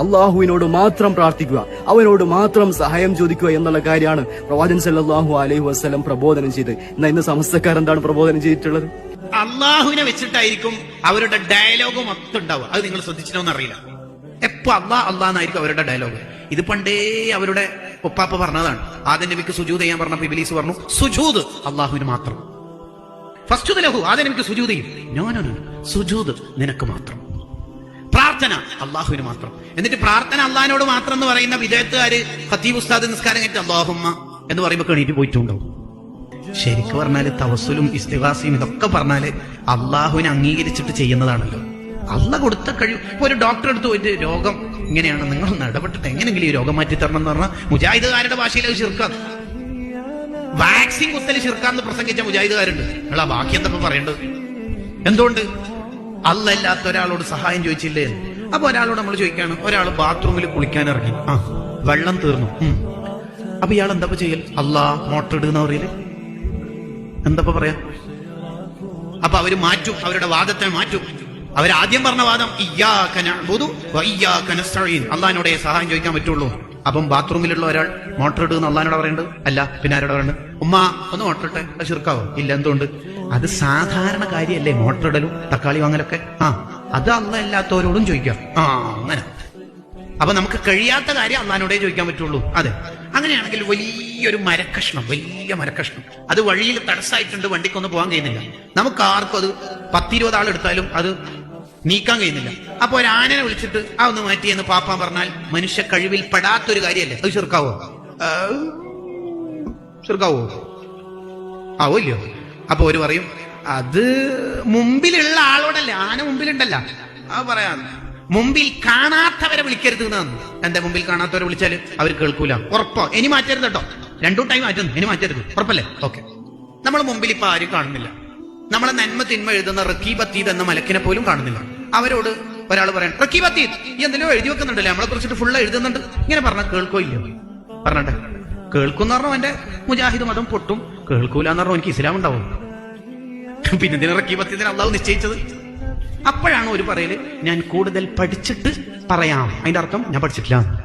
അള്ളാഹുവിനോട് മാത്രം പ്രാർത്ഥിക്കുക അവനോട് മാത്രം സഹായം ചോദിക്കുക എന്നുള്ള കാര്യമാണ് പ്രവാചൻ സല്ലാഹു അലൈഹി വസ്ലം പ്രബോധനം ചെയ്ത് എന്നാൽ ഇന്ന് സമസ്തക്കാർ എന്താണ് പ്രബോധനം ചെയ്തിട്ടുള്ളത്? അള്ളാഹുവിനെ വെച്ചിട്ടായിരിക്കും അവരുടെ ഡയലോഗ് മൊത്തം ഉണ്ടാവുക. അത് നിങ്ങൾ ശ്രദ്ധിച്ചിട്ടോന്ന് അറിയില്ല എപ്പോ അള്ളാ അള്ളാന്നായിരിക്കും അവരുടെ ഡയലോഗ് ഇത് പണ്ടേ അവരുടെ ഒപ്പാപ്പ പറഞ്ഞതാണ്. ആദ്യ നബിക്ക് സുജൂത് ചെയ്യാൻ പറഞ്ഞപ്പോ ഇബിലീസ് പറഞ്ഞു സുജൂത് അള്ളാഹുവിന് മാത്രം. ഫസ്റ്റ് ലഹു ആദ്യ നബിക്ക് സുജൂത് ചെയ്യും. സുജൂത് നിനക്ക് മാത്രം. പ്രാർത്ഥന. അള്ളാഹുവിന് മാത്രം. എന്നിട്ട് പ്രാർത്ഥന അള്ളാഹിനോട് മാത്രം എന്ന് പറയുന്ന വിദേഹത്തുകാര് ഖത്തീബ് ഉസ്താദ് നിസ്കാരം കഴിഞ്ഞിട്ട് അള്ളാഹുമ്മ എന്ന് പറയുമ്പോൾ എണീറ്റ് പോയിട്ടുണ്ടാവും. ശരിക്കും പറഞ്ഞാൽ തവസ്സുലും ഇസ്തിവാസിയും ഇതൊക്കെ പറഞ്ഞാൽ അള്ളാഹുവിനെ അംഗീകരിച്ചിട്ട് ചെയ്യുന്നതാണല്ലോ. അള്ള കൊടുത്ത കഴിവ്. ഇപ്പൊ ഒരു ഡോക്ടറെ അടുത്ത് പോയിട്ട് രോഗം ഇങ്ങനെയാണ്. നിങ്ങൾ ഇടപെട്ടിട്ട് എങ്ങനെയെങ്കിലും ഈ രോഗം മാറ്റി തരണം എന്ന് പറഞ്ഞാൽ മുജാഹിദുകാരുടെ ഭാഷയിൽ ശിർക്കാണ് വാക്സിൻ കുത്തൽ ചെറുക്കാന്ന് പ്രസംഗിച്ച മുജാഹിദുകാരുണ്ട്. നിങ്ങൾ ആ ബാക്കി എന്താ പറയേണ്ടത്? എന്തുകൊണ്ട്? അല്ലല്ലാത്ത ഒരാളോട് സഹായം ചോദിച്ചില്ലേ? അപ്പൊ ഒരാളോട് നമ്മൾ ചോദിക്കാണ് ഒരാൾ ബാത്റൂമിൽ കുളിക്കാൻ ഇറങ്ങി. ആ വെള്ളം തീർന്നു. അപ്പൊ ഇയാൾ എന്താ ചെയ്യൽ അല്ലാ മോട്ടർ ഇടുന്ന പറയൽ. എന്താ പറയാ? അപ്പൊ അവർ മാറ്റും അവരുടെ വാദത്തെ മാറ്റും. അവരാദ്യം പറഞ്ഞ വാദം അള്ളഹാനോടെ സഹായം ചോദിക്കാൻ പറ്റുള്ളൂ. അപ്പം ബാത്റൂമിലുള്ള ഒരാൾ മോട്ടർ ഇടുന്ന അള്ളഹാനോട് പറയുന്നുണ്ട് അല്ല പിന്നെ ആരോട് പറയേണ്ടത് ഉമ്മ ഒന്ന് മോട്ടർ ഇട്ടെ അത് ചെറുക്കാവോ ഇല്ല എന്തുകൊണ്ട്? അത് സാധാരണ കാര്യമല്ലേ മോട്ടറിടലും തക്കാളി വാങ്ങലൊക്കെ. ആ അത് അല്ല അല്ലാത്തവരോടും ചോദിക്കാം. ആ അങ്ങനെ. അപ്പൊ നമുക്ക് കഴിയാത്ത കാര്യം അള്ളഹാനോടേ ചോദിക്കാൻ പറ്റുള്ളൂ. അതെ. അങ്ങനെയാണെങ്കിൽ വലിയൊരു മരക്കഷ്ണം വലിയ മരക്കഷ്ണം. അത് വഴിയിൽ തടസ്സമായിട്ടുണ്ട് വണ്ടിക്കൊന്നും പോകാൻ കഴിയുന്നില്ല. നമുക്ക് ആർക്കും അത് പത്തിരുപത് ആളെടുത്താലും അത് നീക്കാൻ കഴിയുന്നില്ല. അപ്പൊ ഒരു വിളിച്ചിട്ട് ആ ഒന്ന് മാറ്റി എന്ന് പാപ്പാൻ പറഞ്ഞാൽ മനുഷ്യ കഴിവിൽ പെടാത്തൊരു കാര്യമല്ലേ അത് ചെറുക്കാവോ? ചെറുക്കാവോ? ആവോ ഇല്ലയോ? അപ്പൊ ഒരു പറയും അത് മുമ്പിലുള്ള ആളോടല്ല ആന മുമ്പിലുണ്ടല്ല. ആ പറയാം മുമ്പിൽ കാണാത്തവരെ വിളിക്കരുത് എന്നാണ് എന്റെ മുമ്പിൽ കാണാത്തവരെ വിളിച്ചാൽ അവർ കേൾക്കൂല. ഉറപ്പോ. ഇനി മാറ്റരുത് കേട്ടോ. രണ്ടു ടൈം മാറ്റുന്നു. ഇനി മാറ്റരുത്. ഉറപ്പല്ലേ? ഓക്കെ. നമ്മൾ മുമ്പിൽ ഇപ്പൊ ആരും കാണുന്നില്ല. നമ്മളെ നന്മ തിന്മ എഴുതുന്ന റക്കീബത്തീദ് എന്ന മലക്കിനെ പോലും കാണുന്നില്ല. അവരോട് ഒരാൾ പറയണം റക്കീബത്തീദ് എന്തെങ്കിലും എഴുതി വെക്കുന്നുണ്ടല്ലേ? നമ്മളെ കുറിച്ചിട്ട് ഫുള്ള് എഴുതുന്നുണ്ട്. ഇങ്ങനെ പറഞ്ഞ കേൾക്കോ ഇല്ലയോ? പറഞ്ഞട്ടെ. കേൾക്കും എന്ന് പറഞ്ഞാൽ എന്റെ മുജാഹിദ് മതം പൊട്ടും. കേൾക്കൂല എന്ന് പറഞ്ഞാൽ എനിക്ക് ഇസ്ലാം ഉണ്ടാവും പിന്നെ ഇതിനെ റക്കീബത്തിന് അള്ളാഹു നിശ്ചയിച്ചത്. അപ്പോഴാണ് ഒരു പറയൽ ഞാൻ കൂടുതൽ പഠിച്ചിട്ട് പറയാം. അതിന്റെ അർത്ഥം ഞാൻ പഠിച്ചിട്ടില്ല.